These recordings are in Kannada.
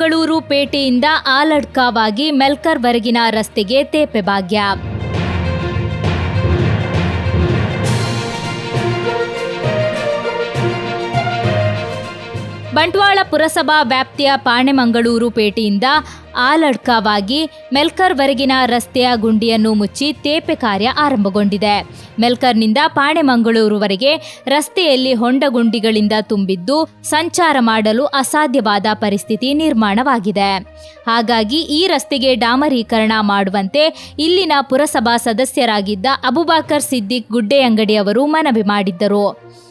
ಪಾಣೆಮಂಗಳೂರು ಪೇಟೆಯಿಂದ ಆಲಡ್ಕಾವಾಗಿ ಮೆಲ್ಕರ್ವರೆಗಿನ ರಸ್ತೆಗೆ ತೇಪೆ ಭಾಗ್ಯ ಬಂಟ್ವಾಳ ಪುರಸಭಾ ವ್ಯಾಪ್ತಿಯ ಪಾಣೆಮಂಗಳೂರು ಪೇಟೆಯಿಂದ ಆಲಡ್ಕವಾಗಿ ಮೆಲ್ಕರ್ವರೆಗಿನ ರಸ್ತೆಯ ಗುಂಡಿಯನ್ನು ಮುಚ್ಚಿ ತೇಪೆ ಕಾರ್ಯ ಆರಂಭಗೊಂಡಿದೆ. ಮೆಲ್ಕರ್ನಿಂದ ಪಾಣೆಮಂಗಳೂರುವರೆಗೆ ರಸ್ತೆಯಲ್ಲಿ ಹೊಂಡ ಗುಂಡಿಗಳಿಂದ ತುಂಬಿದ್ದು ಸಂಚಾರ ಮಾಡಲು ಅಸಾಧ್ಯವಾದ ಪರಿಸ್ಥಿತಿ ನಿರ್ಮಾಣವಾಗಿದೆ. ಹಾಗಾಗಿ ಈ ರಸ್ತೆಗೆ ಡಾಮರೀಕರಣ ಮಾಡುವಂತೆ ಇಲ್ಲಿನ ಪುರಸಭಾ ಸದಸ್ಯರಾಗಿದ್ದ ಅಬುಬಾಕರ್ ಸಿದ್ದಿಕ್ ಗುಡ್ಡೆಯಂಗಡಿಯವರು ಮನವಿ ಮಾಡಿದ್ದರು.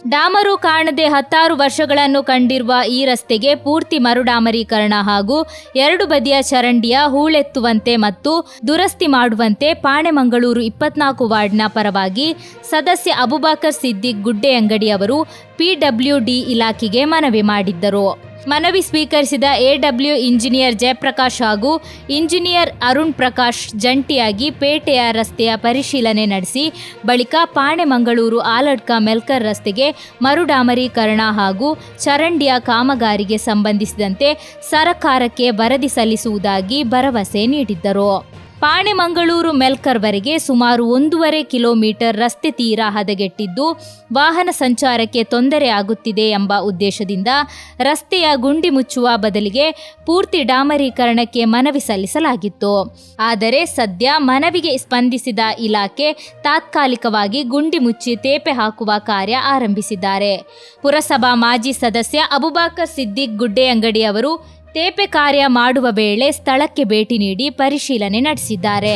ಡಾಮರು ಕಾಣದೆ ಹತ್ತಾರು ವರ್ಷಗಳನ್ನು ಕಂಡಿರುವ ರಸ್ತೆಗೆ ಪೂರ್ತಿ ಮರುಡಾಮರೀಕರಣ ಹಾಗೂ ಎರಡು ಬದಿಯ ಚರಂಡಿಯ ಹೂಳೆತ್ತುವಂತೆ ಮತ್ತು ದುರಸ್ತಿ ಮಾಡುವಂತೆ ಪಾಣೆಮಂಗಳೂರು ಇಪ್ಪತ್ನಾಲ್ಕು ವಾರ್ಡ್ನ ಪರವಾಗಿ ಸದಸ್ಯ ಅಬುಬಾಕರ್ ಸಿದ್ದಿಕ್ ಗುಡ್ಡೆಯಂಗಡಿ ಅವರು ಪಿಡಬ್ಲ್ಯೂಡಿ ಇಲಾಖೆಗೆ ಮನವಿ ಮಾಡಿದ್ದರು. ಮನವಿ ಸ್ವೀಕರಿಸಿದ ಎಡಬ್ಲ್ಯೂ ಇಂಜಿನಿಯರ್ ಜಯಪ್ರಕಾಶ್ ಹಾಗೂ ಇಂಜಿನಿಯರ್ ಅರುಣ್ ಪ್ರಕಾಶ್ ಜಂಟಿಯಾಗಿ ಪೇಟೆಯ ರಸ್ತೆಯ ಪರಿಶೀಲನೆ ನಡೆಸಿ, ಬಳಿಕ ಪಾಣೆಮಂಗಳೂರು ಆಲಡ್ಕ ಮೆಲ್ಕರ್ ರಸ್ತೆಗೆ ಮರುಡಾಮರೀಕರಣ ಹಾಗೂ ಚರಂಡಿಯ ಕಾಮಗಾರಿಗೆ ಸಂಬಂಧಿಸಿದಂತೆ ಸರಕಾರಕ್ಕೆ ವರದಿ ಸಲ್ಲಿಸುವುದಾಗಿ ಭರವಸೆ ನೀಡಿದ್ದರು. ಪಾಣೆಮಂಗಳೂರು ಮೆಲ್ಕರ್ವರೆಗೆ ಸುಮಾರು ಒಂದೂವರೆ ಕಿಲೋಮೀಟರ್ ರಸ್ತೆ ತೀರ ಹದಗೆಟ್ಟಿದ್ದು ವಾಹನ ಸಂಚಾರಕ್ಕೆ ತೊಂದರೆ ಆಗುತ್ತಿದೆ ಎಂಬ ಉದ್ದೇಶದಿಂದ ರಸ್ತೆಯ ಗುಂಡಿ ಮುಚ್ಚುವ ಬದಲಿಗೆ ಪೂರ್ತಿ ಡಾಮರೀಕರಣಕ್ಕೆ ಮನವಿ ಸಲ್ಲಿಸಲಾಗಿತ್ತು. ಆದರೆ ಸದ್ಯ ಮನವಿಗೆ ಸ್ಪಂದಿಸಿದ ಇಲಾಖೆ ತಾತ್ಕಾಲಿಕವಾಗಿ ಗುಂಡಿ ಮುಚ್ಚಿ ತೇಪೆ ಹಾಕುವ ಕಾರ್ಯ ಆರಂಭಿಸಿದ್ದಾರೆ. ಪುರಸಭಾ ಮಾಜಿ ಸದಸ್ಯ ಅಬುಬಾಕರ್ ಸಿದ್ದಿಕ್ ಗುಡ್ಡೆಯಂಗಡಿ ಅವರು ತೇಪೆ ಕಾರ್ಯ ಮಾಡುವ ವೇಳೆ ಸ್ಥಳಕ್ಕೆ ಭೇಟಿ ನೀಡಿ ಪರಿಶೀಲನೆ ನಡೆಸಿದ್ದಾರೆ.